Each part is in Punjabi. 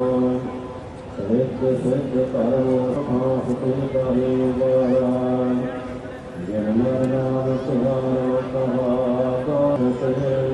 ਸਿੱਖ ਸਿੱਖ ਧਰਮ ਆਪ ਕਹੀ ਵਾਲਾ ਜਨਮ ਨਾਮ ਸੁਹਾਣਾ ਕਹਾ ਕਾ ਸਿਰ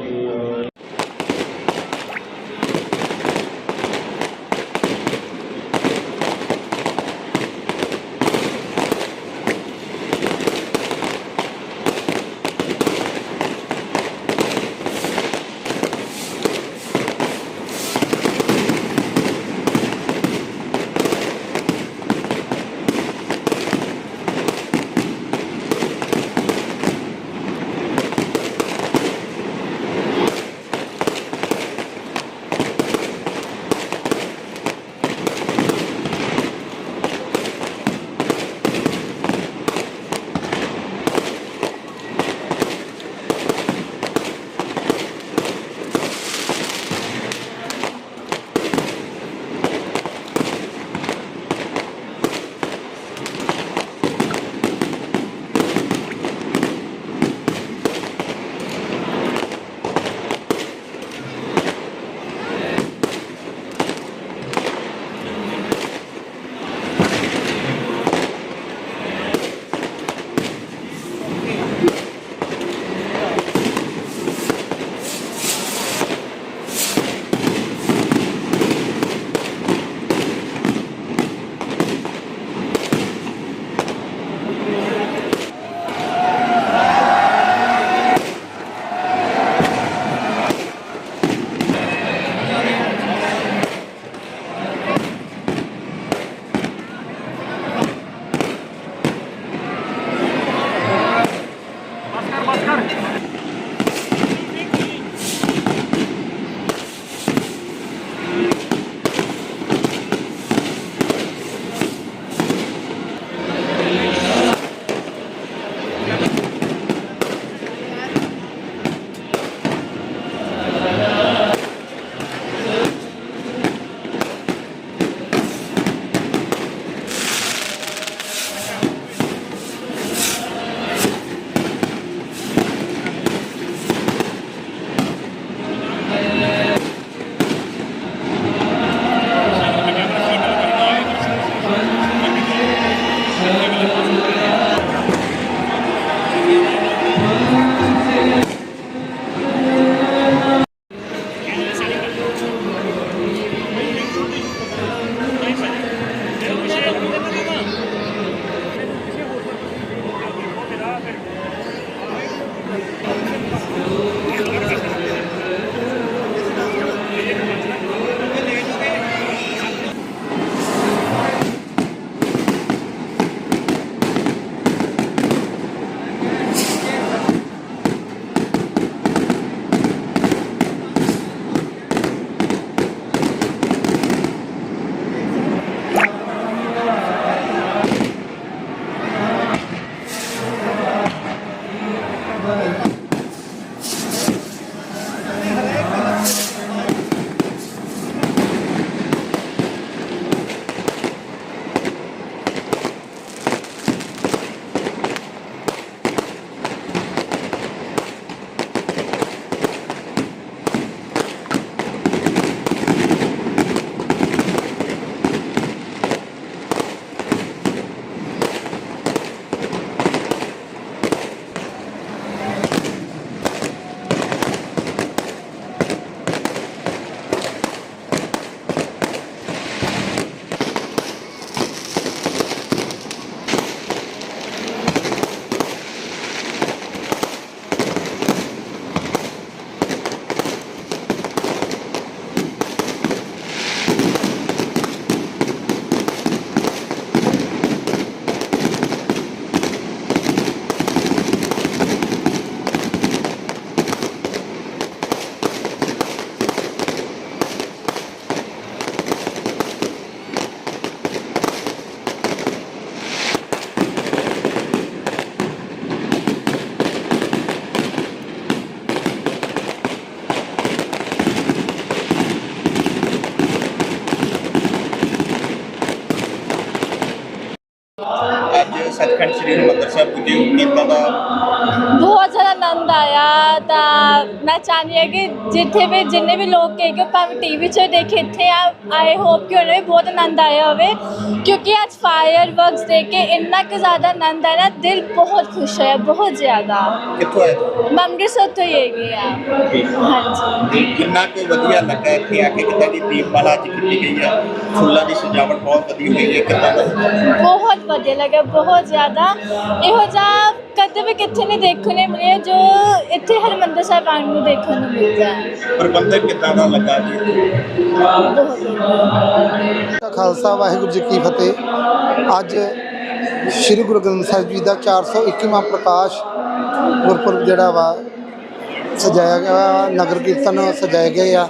ਸੱਚਖੰਡ ਸ੍ਰੀ ਹਰਿਮੰਦਰ ਸਾਹਿਬ ਪੁੱਜੇ ਹੋ ਕਿੱਦਾਂ ਦਾ ਬਹੁਤ ਜ਼ਿਆਦਾ ਆਨੰਦ ਆਇਆ ਤਾਂ ਮੈਂ ਚਾਹੁੰਦੀ ਹਾਂ ਕਿ ਜਿੱਥੇ ਵੀ ਜਿੰਨੇ ਵੀ ਲੋਕ ਕਹੇ ਕਿ ਭਾਵੇਂ ਟੀਵੀ 'ਚ ਦੇਖੇ ਇੱਥੇ ਆ ਆਏ ਹੋਪ ਕਿ ਉਹਨਾਂ ਨੂੰ ਵੀ ਬਹੁਤ ਆਨੰਦ ਆਇਆ ਹੋਵੇ ਕਿਉਂਕਿ ਅੱਜ ਫਾਇਰ ਵਰਕਸ ਦੇਖ ਕੇ ਇੰਨਾ ਕੁ ਜ਼ਿਆਦਾ ਆਨੰਦ ਆਇਆ ਨਾ ਦਿਲ ਬਹੁਤ ਖੁਸ਼ ਹੋਇਆ ਬਹੁਤ ਜ਼ਿਆਦਾ ਕਿੱਥੋਂ ਆਏ ਤੁਸੀਂ ਮੈਂ ਅੰਮ੍ਰਿਤਸਰ ਤੋਂ ਹੀ ਹੈਗੀ ਆ ਠੀਕ। ਹਾਂਜੀ ਤੇ ਕਿੰਨਾ ਕੁ ਵਧੀਆ ਲੱਗਾ ਇੱਥੇ ਆ ਕੇ ਕਿੱਦਾਂ ਦੀ ਦੀਪਮਾਲਾ ਅੱਜ ਕੀਤੀ ਗਈ ਆ ਫੁੱਲਾਂ ਦੀ ਸਜਾਵਟ ਬਹੁਤ ਵਧੀਆ ਹੋਈ ਹੈ ਕਿੱਦਾਂ ਦਾ ਬਹੁਤ ਵਧੀਆ ਲੱਗਾ ਬਹੁਤ ਜ਼ਿਆਦਾ। ਇਹੋ ਜਿਹਾ ਕਦੇ ਵੀ ਕਿੱਥੇ ਨਹੀਂ ਦੇਖਣ ਨੂੰ ਮਿਲਿਆ ਜੋ ਇੱਥੇ ਹਰਿਮੰਦਰ ਸਾਹਿਬ ਆਉਣ ਨੂੰ ਦੇਖਣ ਨੂੰ ਮਿਲਦਾ ਹੈ। ਪ੍ਰਬੰਧਕ ਕਿੱਦਾਂ ਦਾ ਲੱਗਾ ਜੀ? ਬਹੁਤ। ਵਧੀਆ ਦਾ ਖਾਲਸਾ ਵਾਹਿਗੁਰੂ ਜੀ ਕੀ ਫਤਿਹ। ਅੱਜ ਸ੍ਰੀ ਗੁਰੂ ਗ੍ਰੰਥ ਸਾਹਿਬ ਜੀ ਦਾ 421ਵਾਂ ਪ੍ਰਕਾਸ਼ ਗੁਰਪੁਰਬ ਜਿਹੜਾ ਵਾ ਸਜਾਇਆ ਗਿਆ ਵਾ, ਨਗਰ ਕੀਰਤਨ ਸਜਾਏ ਗਏ ਆ।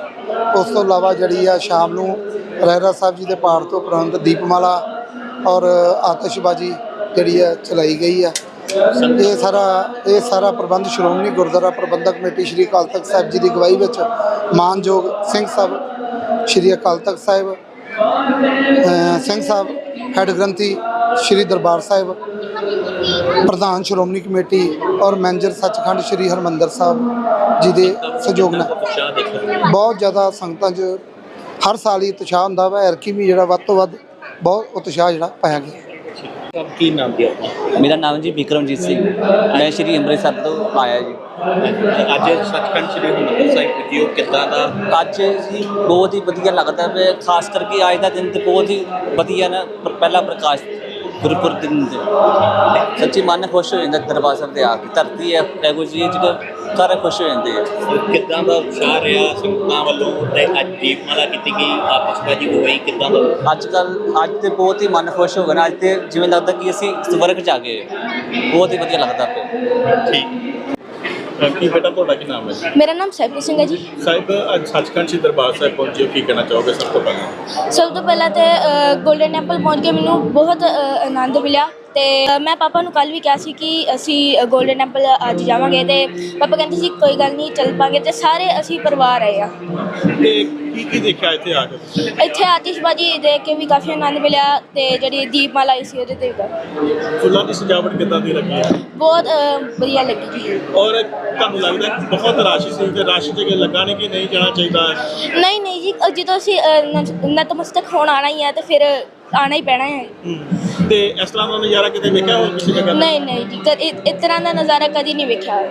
ਉਸ ਤੋਂ ਇਲਾਵਾ ਜਿਹੜੀ ਆ ਸ਼ਾਮ ਨੂੰ ਰਹਿਰਾ ਸਾਹਿਬ ਜੀ ਦੇ ਪਾਠ ਤੋਂ ਉਪਰੰਤ ਦੀਪਮਾਲਾ ਔਰ ਆਤਿਸ਼ਬਾਜ਼ੀ ਜਿਹੜੀ ਆ ਚਲਾਈ ਗਈ ਆ। ਇਹ ਸਾਰਾ ਇਹ ਸਾਰਾ ਪ੍ਰਬੰਧ ਸ਼੍ਰੋਮਣੀ ਗੁਰਦੁਆਰਾ ਪ੍ਰਬੰਧਕ ਕਮੇਟੀ ਸ੍ਰੀ ਅਕਾਲ ਤਖਤ ਸਾਹਿਬ ਜੀ ਦੀ ਅਗਵਾਈ ਵਿੱਚ ਮਾਨਯੋਗ ਸਿੰਘ ਸਾਹਿਬ, ਸ੍ਰੀ ਅਕਾਲ ਤਖਤ ਸਾਹਿਬ ਸਿੰਘ ਸਾਹਿਬ, ਹੈਡ ਗ੍ਰੰਥੀ ਸ੍ਰੀ ਦਰਬਾਰ ਸਾਹਿਬ, ਪ੍ਰਧਾਨ ਸ਼੍ਰੋਮਣੀ ਕਮੇਟੀ ਔਰ ਮੈਨੇਜਰ ਸੱਚਖੰਡ ਸ੍ਰੀ ਹਰਮੰਦਰ ਸਾਹਿਬ ਜੀ ਦੇ ਸਹਿਯੋਗ ਨਾਲ। ਬਹੁਤ ਜ਼ਿਆਦਾ ਸੰਗਤਾਂ 'ਚ ਹਰ ਸਾਲ ਹੀ ਉਤਸ਼ਾਹ ਹੁੰਦਾ ਵਾ ਐਰਕੀ ਵੀ ਜਿਹੜਾ ਵੱਧ ਤੋਂ ਵੱਧ ਬਹੁਤ ਉਤਸ਼ਾਹ ਜਿਹੜਾ ਪਾਇਆ ਗਿਆ। ਕੀ ਨਾਮ ਦੀ ਆਪਣਾ? ਮੇਰਾ ਨਾਮ ਜੀ ਵਿਕਰਮਜੀਤ ਸਿੰਘ। ਮੈਂ ਸ਼੍ਰੀ ਅੰਮ੍ਰਿਤਸਰ ਤੋਂ ਆਇਆ ਜੀ। ਅੱਜ ਸੱਚਖੰਡ ਸ੍ਰੀ ਹਰਿਮੰਦਰ ਸਾਹਿਬ ਹੋ ਕਿੱਦਾਂ ਦਾ? ਅੱਜ ਜੀ ਬਹੁਤ ਹੀ ਵਧੀਆ ਲੱਗਦਾ ਹੈ ਖਾਸ ਕਰਕੇ ਅੱਜ ਦਾ ਦਿਨ ਤੇ ਬਹੁਤ ਹੀ ਵਧੀਆ ਨਾ ਪਹਿਲਾ ਪ੍ਰਕਾਸ਼ ਗੁਰਪੁਰਬ ਦਿਨ ਤੇ ਸੱਚੀ ਮਨ ਖੁਸ਼ ਹੋ ਜਾਂਦਾ ਦਰਬਾਰ ਸਾਹਿਬ ਤੇ ਆ ਕੇ। ਧਰਤੀ ਹੈ ਇਹੋ ਜਿਹੀ ਜਿਹੜਾ ਸਾਰੇ ਖੁਸ਼ ਹੋ ਜਾਂਦੇ ਆ। ਕਿੱਦਾਂ ਦਾ ਉਤਸ਼ਾਹ ਰਿਹਾ ਸੰਗਤਾਂ ਵੱਲੋਂ ਤੇ ਅੱਜ ਦੀਪਮਾਲਾ ਕੀਤੀ ਗਈ ਆਤਿਸ਼ਬਾਜ਼ੀ ਹੋਈ ਕਿੱਦਾਂ ਦਾ? ਅੱਜ ਕੱਲ ਅੱਜ ਤੇ ਬਹੁਤ ਹੀ ਮਨ ਖੁਸ਼ ਹੋ ਗਿਆ ਅੱਜ ਤੇ ਜਿਵੇਂ ਲੱਗਦਾ ਕਿ ਅਸੀਂ ਸਵਰਗ ਚ ਆ ਗਏ। ਬਹੁਤ ਹੀ ਵਧੀਆ ਲੱਗਦਾ ਪਿਆ। ਠੀਕ। ਕੀ ਬੇਟਾ ਤੁਹਾਡਾ ਕੀ ਨਾਮ ਹੈ ਮੇਰਾ ਨਾਮ ਸਹਿਬੀ ਸਿੰਘ ਹੈ ਜੀ। ਸਾਹਿਬ ਅੱਜ ਸੱਚਖੰਡ ਸ੍ਰੀ ਦਰਬਾਰ ਸਾਹਿਬ ਪਹੁੰਚੇ ਹੋ ਕੀ ਕਹਿਣਾ ਚਾਹੋਗੇ ਸਭ ਤੋਂ ਪਹਿਲਾਂ? ਸਭ ਤੋਂ ਪਹਿਲਾਂ ਤੇ 골ਡਨ ਟੈਂਪਲ ਪਹੁੰਚ ਕੇ ਮੈਨੂੰ ਬਹੁਤ ਅ, ਆਨੰਦ ਮਿਲਿਆ। ਤੇ ਮੈਂ ਪਾਪਾ ਨੂੰ ਕੱਲ ਵੀ ਕਿਹਾ ਸੀ ਕਿ ਅਸੀਂ 골ਡਨ ਟੈਂਪਲ ਅੱਜ ਜਾਵਾਂਗੇ ਤੇ ਪਾਪਾ ਕਹਿੰਦੇ ਸੀ ਕੋਈ ਗੱਲ ਨਹੀਂ ਚੱਲ ਪਾਂਗੇ ਤੇ ਸਾਰੇ ਅਸੀਂ ਪਰਿਵਾਰ ਆਏ ਆ। ਤੇ ਕੀ ਕੀ ਦੇਖਿਆ ਇੱਥੇ ਆ ਕੇ? ਇੱਥੇ ਆਤਿਸ਼ਬਾਜ਼ੀ ਦੇਖ ਕੇ ਵੀ ਕਾਫੀ ਆਨੰਦ ਮਿਲਿਆ ਤੇ ਜਿਹੜੀ ਦੀਪਮਾਲਾ ਸੀ ਉਹਦੇ ਤੇ ਵੀ ਫੁੱਲਾਂ ਦੀ ਸਜਾਵਟ ਕਿੱਦਾਂ ਦੀ ਲੱਗੀ ਹੈ ਬਹੁਤ ਵਧੀਆ ਲੱਗੀ ਜੀ। ਔਰ ਤੁਹਾਨੂੰ ਲੱਗਦਾ ਬਹੁਤ ਰਸ਼ ਸੀ ਤੇ ਰਸ਼ ਜਗ੍ਹਾ ਲੱਗਾ ਨਹੀਂ ਕਿ ਨਹੀਂ ਜਾਣਾ ਚਾਹੀਦਾ? ਨਹੀਂ ਨਹੀਂ ਜੀ ਜਦੋਂ ਅਸੀਂ ਨਤਮਸਤਕ ਹੋਣ ਆਣਾ ਹੀ ਹੈ ਤੇ ਫਿਰ ਆਣਾ ਹੀ ਪੈਣਾ ਹੈ। ਤੇ ਇਸ ਤਰ੍ਹਾਂ ਦਾ ਨਜ਼ਾਰਾ ਕਿਤੇ ਵੇਖਿਆ ਹੋਰ ਕਿਸੇ ਜਗ੍ਹਾ ਤੇ? ਨਹੀਂ ਨਹੀਂ ਜੀ ਕਦੇ ਇਸ ਤਰ੍ਹਾਂ ਦਾ ਨਜ਼ਾਰਾ ਕਦੀ ਨਹੀਂ ਵੇਖਿਆ